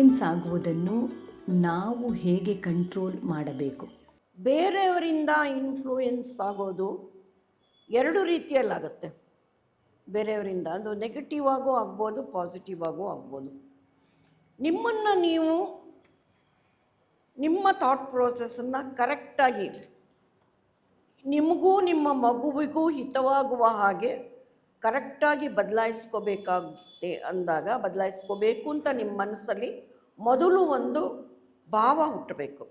ಆಗುವುದನ್ನು ನಾವು ಹೇಗೆ ಕಂಟ್ರೋಲ್ ಮಾಡಬೇಕು? ಬೇರೆಯವರಿಂದ ಇನ್ಫ್ಲೂಯೆನ್ಸ್ ಆಗೋದು ಎರಡು ರೀತಿಯಲ್ಲಾಗುತ್ತೆ. ಬೇರೆಯವರಿಂದ ಅದು ನೆಗೆಟಿವ್ ಆಗೋ ಆಗ್ಬೋದು ಪಾಸಿಟಿವ್ ಆಗೋ ಆಗ್ಬೋದು. ನಿಮ್ಮನ್ನು ನೀವು ನಿಮ್ಮ ಥಾಟ್ ಪ್ರೋಸೆಸ್ಸನ್ನು ಕರೆಕ್ಟಾಗಿ ನಿಮಗೂ ನಿಮ್ಮ ಮಗುವಿಗೂ ಹಿತವಾಗುವ ಹಾಗೆ ಕರೆಕ್ಟಾಗಿ ಬದಲಾಯಿಸ್ಕೋಬೇಕಾಗುತ್ತೆ ಅಂದಾಗ ಬದಲಾಯಿಸ್ಕೋಬೇಕು ಅಂತ ನಿಮ್ಮ ಮನಸ್ಸಲ್ಲಿ ಮೊದಲು ಒಂದು ಭಾವ ಹುಟ್ಟಬೇಕು.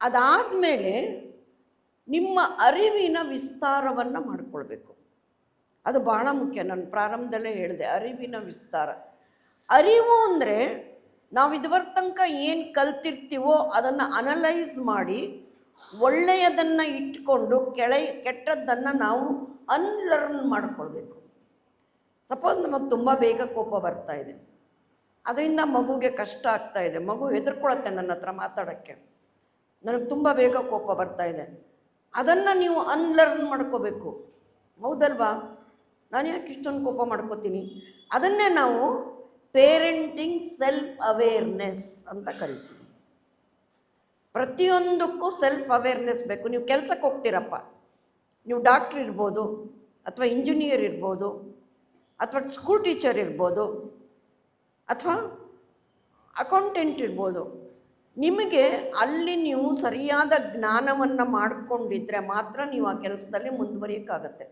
ಅದಾದಮೇಲೆ ನಿಮ್ಮ ಅರಿವಿನ ವಿಸ್ತಾರವನ್ನು ಮಾಡಿಕೊಳ್ಬೇಕು. ಅದು ಬಹಳ ಮುಖ್ಯ. ನಾನು ಪ್ರಾರಂಭದಲ್ಲೇ ಹೇಳಿದೆ, ಅರಿವಿನ ವಿಸ್ತಾರ. ಅರಿವು ಅಂದರೆ ನಾವು ಇದುವರ ತನಕ ಏನು ಕಲ್ತಿರ್ತೀವೋ ಅದನ್ನು ಅನಲೈಸ್ ಮಾಡಿ ಒಳ್ಳೆಯದನ್ನು ಇಟ್ಕೊಂಡು ಕೆಳ, ಕೆಟ್ಟದ್ದನ್ನು ನಾವು ಅನ್ಲರ್ನ್ ಮಾಡ್ಕೊಳ್ಬೇಕು. ಸಪೋಸ್ ನಮಗೆ ತುಂಬ ಬೇಗ ಕೋಪ ಬರ್ತಾ ಇದೆ. ಅದರಿಂದ ಮಗುಗೆ ಕಷ್ಟ ಆಗ್ತಾ ಇದೆ. ಮಗು ಹೆದರ್ಕೊಳತ್ತೆ ನನ್ನ ಹತ್ರ ಮಾತಾಡೋಕ್ಕೆ. ನನಗೆ ತುಂಬ ಬೇಗ ಕೋಪ ಬರ್ತಾ ಇದೆ. ಅದನ್ನು ನೀವು ಅನ್ಲರ್ನ್ ಮಾಡ್ಕೋಬೇಕು. ಹೌದಲ್ವಾ? ನಾನು ಯಾಕೆ ಇಷ್ಟೊಂದು ಕೋಪ ಮಾಡ್ಕೋತೀನಿ? ಅದನ್ನೇ ನಾವು ಪೇರೆಂಟಿಂಗ್ ಸೆಲ್ಫ್ ಅವೇರ್ನೆಸ್ ಅಂತ ಕರಿತೀವಿ. ಪ್ರತಿಯೊಂದಕ್ಕೂ ಸೆಲ್ಫ್ ಅವೇರ್ನೆಸ್ ಬೇಕು. ನೀವು ಕೆಲಸಕ್ಕೆ ಹೋಗ್ತೀರಪ್ಪ. ನೀವು ಡಾಕ್ಟ್ರ್ ಇರ್ಬೋದು ಅಥವಾ ಇಂಜಿನಿಯರ್ ಇರ್ಬೋದು ಅಥವಾ ಸ್ಕೂಲ್ ಟೀಚರ್ ಇರ್ಬೋದು ಅಥವಾ ಅಕೌಂಟೆಂಟ್ ಇರ್ಬೋದು, ನಿಮಗೆ ಅಲ್ಲಿ ನೀವು ಸರಿಯಾದ ಜ್ಞಾನವನ್ನು ಮಾಡಿಕೊಂಡಿದ್ರೆ ಮಾತ್ರ ನೀವು ಆ ಕೆಲಸದಲ್ಲಿ ಮುಂದುವರಿಯೋಕ್ಕಾಗತ್ತೆ.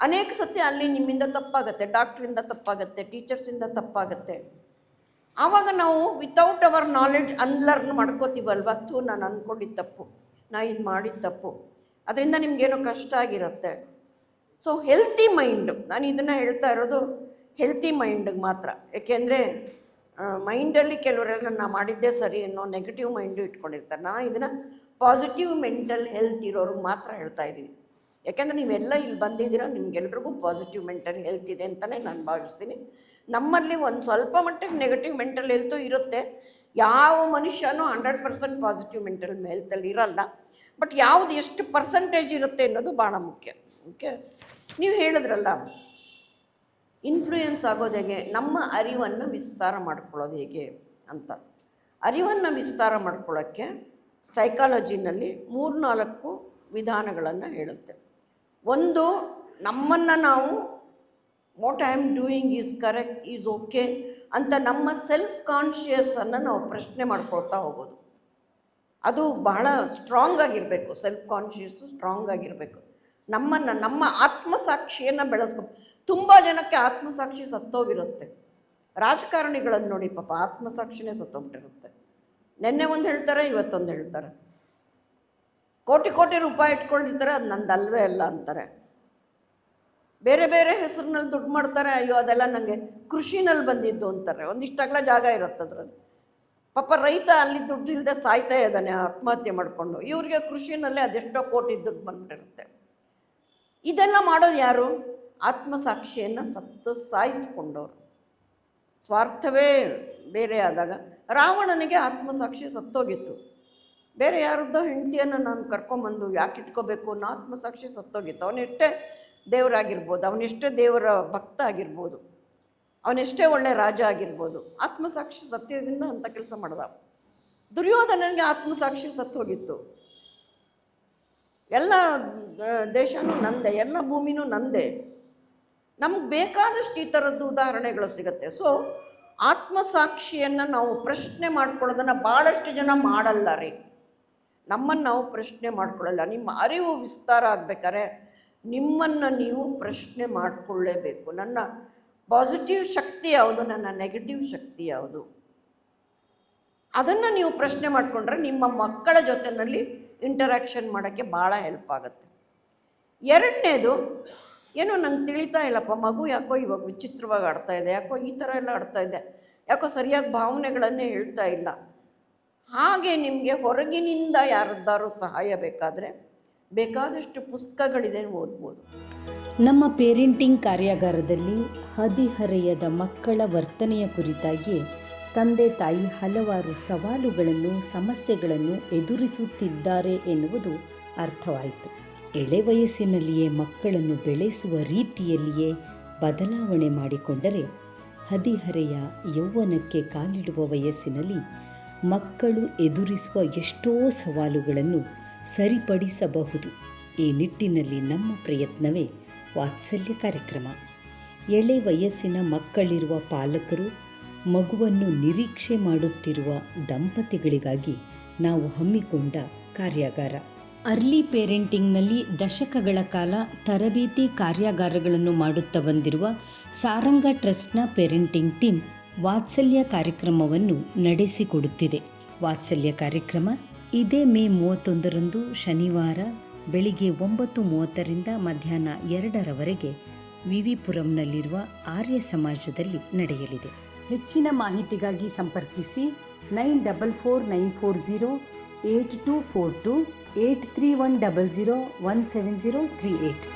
ಅನೇಕ ಸತಿ ಅಲ್ಲಿ ನಿಮ್ಮಿಂದ ತಪ್ಪಾಗತ್ತೆ ಡಾಕ್ಟ್ರಿಂದ ತಪ್ಪಾಗತ್ತೆ ಟೀಚರ್ಸಿಂದ ತಪ್ಪಾಗತ್ತೆ. ಆವಾಗ ನಾವು ವಿತೌಟ್ ಅವರ್ ನಾಲೆಡ್ಜ್ ಅನ್ಲರ್ನ್ ಮಾಡ್ಕೋತೀವಲ್ವ? ಅಥವಾ ನಾನು ಅಂದ್ಕೊಂಡಿದ್ದು ತಪ್ಪು, ನಾ ಇದು ಮಾಡಿದ ತಪ್ಪು. ಅದರಿಂದ ನಿಮಗೇನೋ ಕಷ್ಟ ಆಗಿರುತ್ತೆ. ಸೊ ಹೆಲ್ತಿ ಮೈಂಡ್ ನಾನು ಇದನ್ನು ಹೇಳ್ತಾ ಇರೋದು ಹೆಲ್ತಿ ಮೈಂಡಿಗೆ ಮಾತ್ರ. ಏಕೆಂದರೆ ಮೈಂಡಲ್ಲಿ ಕೆಲವರೆಲ್ಲ ನಾನು ಮಾಡಿದ್ದೇ ಸರಿ ಅನ್ನೋ ನೆಗೆಟಿವ್ ಮೈಂಡು ಇಟ್ಕೊಂಡಿರ್ತಾರೆ. ನಾನು ಇದನ್ನು ಪಾಸಿಟಿವ್ ಮೆಂಟಲ್ ಹೆಲ್ತ್ ಇರೋರಿಗೆ ಮಾತ್ರ ಹೇಳ್ತಾ ಇದ್ದೀನಿ. ಯಾಕೆಂದರೆ ನೀವೆಲ್ಲ ಇಲ್ಲಿ ಬಂದಿದ್ದೀರಾ, ನಿಮ್ಗೆಲ್ರಿಗೂ ಪಾಸಿಟಿವ್ ಮೆಂಟಲ್ ಹೆಲ್ತ್ ಇದೆ ಅಂತಲೇ ನಾನು ಭಾವಿಸ್ತೀನಿ. ನಮ್ಮಲ್ಲಿ ಒಂದು ಸ್ವಲ್ಪ ಮಟ್ಟಿಗೆ ನೆಗೆಟಿವ್ ಮೆಂಟಲ್ ಹೆಲ್ತು ಇರುತ್ತೆ. ಯಾವ ಮನುಷ್ಯನೂ ಹಂಡ್ರೆಡ್ ಪರ್ಸೆಂಟ್ ಪಾಸಿಟಿವ್ ಮೆಂಟಲ್ ಹೆಲ್ತಲ್ಲಿ ಇರಲ್ಲ. ಬಟ್ ಯಾವುದು ಎಷ್ಟು ಪರ್ಸೆಂಟೇಜ್ ಇರುತ್ತೆ ಅನ್ನೋದು ಭಾಳ ಮುಖ್ಯ. ಓಕೆ ನೀವು ಹೇಳಿದ್ರಲ್ಲ ಇನ್ಫ್ಲೂಯೆನ್ಸ್ ಆಗೋದು ಹೇಗೆ ನಮ್ಮ ಅರಿವನ್ನು ವಿಸ್ತಾರ ಮಾಡ್ಕೊಳ್ಳೋದು ಹೇಗೆ ಅಂತ. ಅರಿವನ್ನು ವಿಸ್ತಾರ ಮಾಡ್ಕೊಳ್ಳೋಕ್ಕೆ ಸೈಕಾಲಜಿನಲ್ಲಿ ಮೂರ್ನಾಲ್ಕು ವಿಧಾನಗಳನ್ನು ಹೇಳುತ್ತೆ. ಒಂದು, ನಮ್ಮನ್ನು ನಾವು what I am doing is correct is okay ಅಂತ ನಮ್ಮ ಸೆಲ್ಫ್ ಕಾನ್ಷಿಯಸನ್ನು ನಾವು ಪ್ರಶ್ನೆ ಮಾಡ್ಕೊಳ್ತಾ ಹೋಗೋದು. ಅದು ಬಹಳ ಸ್ಟ್ರಾಂಗ್ ಆಗಿರಬೇಕು ಸೆಲ್ಫ್ ಕಾನ್ಷಿಯಸ್ಸು ಸ್ಟ್ರಾಂಗ್ ಆಗಿರಬೇಕು. ನಮ್ಮನ್ನು, ನಮ್ಮ ಆತ್ಮಸಾಕ್ಷಿಯನ್ನು ಬೆಳೆಸ್ಬೇಕು ತುಂಬ ಜನಕ್ಕೆ ಆತ್ಮಸಾಕ್ಷಿ ಸತ್ತೋಗಿರುತ್ತೆ. ರಾಜಕಾರಣಿಗಳನ್ನು ನೋಡಿ ಪಾಪ ಆತ್ಮಸಾಕ್ಷಿನೇ ಸತ್ತೋಗ್ಬಿಟ್ಟಿರುತ್ತೆ. ನಿನ್ನೆ ಒಂದು ಹೇಳ್ತಾರೆ, ಇವತ್ತೊಂದು ಹೇಳ್ತಾರೆ. ಕೋಟಿ ಕೋಟಿ ರೂಪಾಯಿ ಇಟ್ಕೊಂಡಿರ್ತಾರೆ, ಅದು ನಂದು ಅಲ್ವೇ ಅಲ್ಲ ಅಂತಾರೆ. ಬೇರೆ ಬೇರೆ ಹೆಸರಿನಲ್ಲಿ ದುಡ್ಡು ಮಾಡ್ತಾರೆ, ಅಯ್ಯೋ ಅದೆಲ್ಲ ನನಗೆ ಕೃಷಿನಲ್ಲಿ ಬಂದಿದ್ದು ಅಂತಾರೆ. ಒಂದಿಷ್ಟಾಗಲ ಜಾಗ ಇರುತ್ತೆ ಅದ್ರಲ್ಲಿ ಪಾಪ ರೈತ ಅಲ್ಲಿ ದುಡ್ಡು ಇಲ್ಲದೆ ಸಾಯ್ತಾ ಇದ್ದಾನೆ, ಆತ್ಮಹತ್ಯೆ ಮಾಡಿಕೊಂಡು. ಇವ್ರಿಗೆ ಕೃಷಿನಲ್ಲೇ ಅದೆಷ್ಟೋ ಕೋಟಿ ದುಡ್ಡು ಬಂದ್ಬಿಟ್ಟಿರುತ್ತೆ ಇದೆಲ್ಲ ಮಾಡೋದು ಯಾರು? ಆತ್ಮಸಾಕ್ಷಿಯನ್ನು ಸತ್ತು ಸಾಯಿಸ್ಕೊಂಡವರು. ಸ್ವಾರ್ಥವೇ ಬೇರೆ ಆದಾಗ ರಾವಣನಿಗೆ ಆತ್ಮಸಾಕ್ಷಿ ಸತ್ತೋಗಿತ್ತು. ಬೇರೆ ಯಾರದ್ದೋ ಹೆಂಡತಿಯನ್ನು ನಾನು ಕರ್ಕೊಂಬಂದು ಯಾಕೆ ಇಟ್ಕೋಬೇಕು? ಅನ್ನೋ ಆತ್ಮಸಾಕ್ಷಿ ಸತ್ತೋಗಿತ್ತು. ಅವನಿಷ್ಟೇ ದೇವರಾಗಿರ್ಬೋದು, ಅವನಿಷ್ಟೇ ದೇವರ ಭಕ್ತ ಆಗಿರ್ಬೋದು. ಅವನೆಷ್ಟೇ ಒಳ್ಳೆ ರಾಜ ಆಗಿರ್ಬೋದು, ಆತ್ಮಸಾಕ್ಷಿ ಸತ್ಯದಿಂದ ಅಂತ ಕೆಲಸ ಮಾಡ್ದ. ದುರ್ಯೋಧನನಿಗೆ ಆತ್ಮಸಾಕ್ಷಿ ಸತ್ತು ಹೋಗಿತ್ತು. ಎಲ್ಲ ದೇಶನೂ ನಂದೆ, ಎಲ್ಲ ಭೂಮಿನೂ ನಂದೆ. ನಮ್ಗೆ ಬೇಕಾದಷ್ಟು ಈ ಥರದ್ದು ಉದಾಹರಣೆಗಳು ಸಿಗುತ್ತೆ. ಸೊ ಆತ್ಮಸಾಕ್ಷಿಯನ್ನು ನಾವು ಪ್ರಶ್ನೆ ಮಾಡ್ಕೊಳ್ಳೋದನ್ನು ಭಾಳಷ್ಟು ಜನ ಮಾಡಲ್ಲ ರೀ. ನಮ್ಮನ್ನು ನಾವು ಪ್ರಶ್ನೆ ಮಾಡ್ಕೊಳ್ಳಲ್ಲ. ನಿಮ್ಮ ಅರಿವು ವಿಸ್ತಾರ ಆಗ್ಬೇಕಾದ್ರೆ ನಿಮ್ಮನ್ನು ನೀವು ಪ್ರಶ್ನೆ ಮಾಡಿಕೊಳ್ಳೇಬೇಕು. ನನ್ನ ಪಾಸಿಟಿವ್ ಶಕ್ತಿ ಯಾವುದು? ನನ್ನ ನೆಗೆಟಿವ್ ಶಕ್ತಿ ಯಾವುದು? ಅದನ್ನು ನೀವು ಪ್ರಶ್ನೆ ಮಾಡಿಕೊಂಡ್ರೆ ನಿಮ್ಮ ಮಕ್ಕಳ ಜೊತೆಯಲ್ಲಿ ಇಂಟರಾಕ್ಷನ್ ಮಾಡೋಕ್ಕೆ ಭಾಳ ಹೆಲ್ಪ್ ಆಗುತ್ತೆ. ಎರಡನೇದು, ಏನೋ ನಂಗೆ ತಿಳಿತಾ ಇಲ್ಲಪ್ಪ, ಮಗು ಯಾಕೋ ಇವಾಗ ವಿಚಿತ್ರವಾಗಿ ಆಡ್ತಾ ಇದೆ, ಯಾಕೋ ಈ ಥರ ಎಲ್ಲ ಆಡ್ತಾ ಇದೆ, ಯಾಕೋ ಸರಿಯಾಗಿ ಭಾವನೆಗಳನ್ನೇ ಹೇಳ್ತಾ ಇಲ್ಲ. ಹಾಗೆ ನಿಮಗೆ ಹೊರಗಿನಿಂದ ಯಾರದ್ದಾರು ಸಹಾಯ ಬೇಕಾದರೆ ಬೇಕಾದಷ್ಟು ಪುಸ್ತಕಗಳಿದೆ ಓದ್ಬೋದು. ನಮ್ಮ ಪೇರೆಂಟಿಂಗ್ ಕಾರ್ಯಾಗಾರದಲ್ಲಿ ಹದಿಹರೆಯದ ಮಕ್ಕಳ ವರ್ತನೆಯ ಕುರಿತಾಗಿ ತಂದೆ ತಾಯಿ ಹಲವಾರು ಸವಾಲುಗಳನ್ನು, ಸಮಸ್ಯೆಗಳನ್ನು ಎದುರಿಸುತ್ತಿದ್ದಾರೆ ಎನ್ನುವುದು ಅರ್ಥವಾಯಿತು. ಎಳೆ ವಯಸ್ಸಿನಲ್ಲಿಯೇ ಮಕ್ಕಳನ್ನು ಬೆಳೆಸುವ ರೀತಿಯಲ್ಲಿಯೇ ಬದಲಾವಣೆ ಮಾಡಿಕೊಂಡರೆ ಹದಿಹರೆಯ ಯೌವನಕ್ಕೆ ಕಾಲಿಡುವ ವಯಸ್ಸಿನಲ್ಲಿ ಮಕ್ಕಳು ಎದುರಿಸುವ ಎಷ್ಟೋ ಸವಾಲುಗಳನ್ನು ಸರಿಪಡಿಸಬಹುದು. ಈ ನಿಟ್ಟಿನಲ್ಲಿ ನಮ್ಮ ಪ್ರಯತ್ನವೇ ವಾತ್ಸಲ್ಯ ಕಾರ್ಯಕ್ರಮ. ಎಳೆ ವಯಸ್ಸಿನ ಮಕ್ಕಳಿರುವ ಪಾಲಕರು ಮಗುವನ್ನು ನಿರೀಕ್ಷೆ ಮಾಡುತ್ತಿರುವ ದಂಪತಿಗಳಿಗಾಗಿ ನಾವು ಹಮ್ಮಿಕೊಂಡ ಕಾರ್ಯಾಗಾರ. ಅರ್ಲಿ ಪೇರೆಂಟಿಂಗ್ನಲ್ಲಿ ದಶಕಗಳ ಕಾಲ ತರಬೇತಿ ಕಾರ್ಯಾಗಾರಗಳನ್ನು ಮಾಡುತ್ತಾ ಬಂದಿರುವ ಸಾರಂಗ ಟ್ರಸ್ಟ್ನ ಪೇರೆಂಟಿಂಗ್ ಟೀಮ್ ವಾತ್ಸಲ್ಯ ಕಾರ್ಯಕ್ರಮವನ್ನು ನಡೆಸಿಕೊಡುತ್ತಿದೆ. ವಾತ್ಸಲ್ಯ ಕಾರ್ಯಕ್ರಮ ಇದೇ ಮೇ ಮೂವತ್ತೊಂದರಂದು ಶನಿವಾರ ಬೆಳಿಗ್ಗೆ ಒಂಬತ್ತು ಮೂವತ್ತರಿಂದ ಮಧ್ಯಾಹ್ನ ಎರಡರವರೆಗೆ ವಿವಿಪುರಂನಲ್ಲಿರುವ ಆರ್ಯ ಸಮಾಜದಲ್ಲಿ ನಡೆಯಲಿದೆ. ಹೆಚ್ಚಿನ ಮಾಹಿತಿಗಾಗಿ ಸಂಪರ್ಕಿಸಿ nine double four nine four zero eight two four two eight three one double zero one seven zero three eight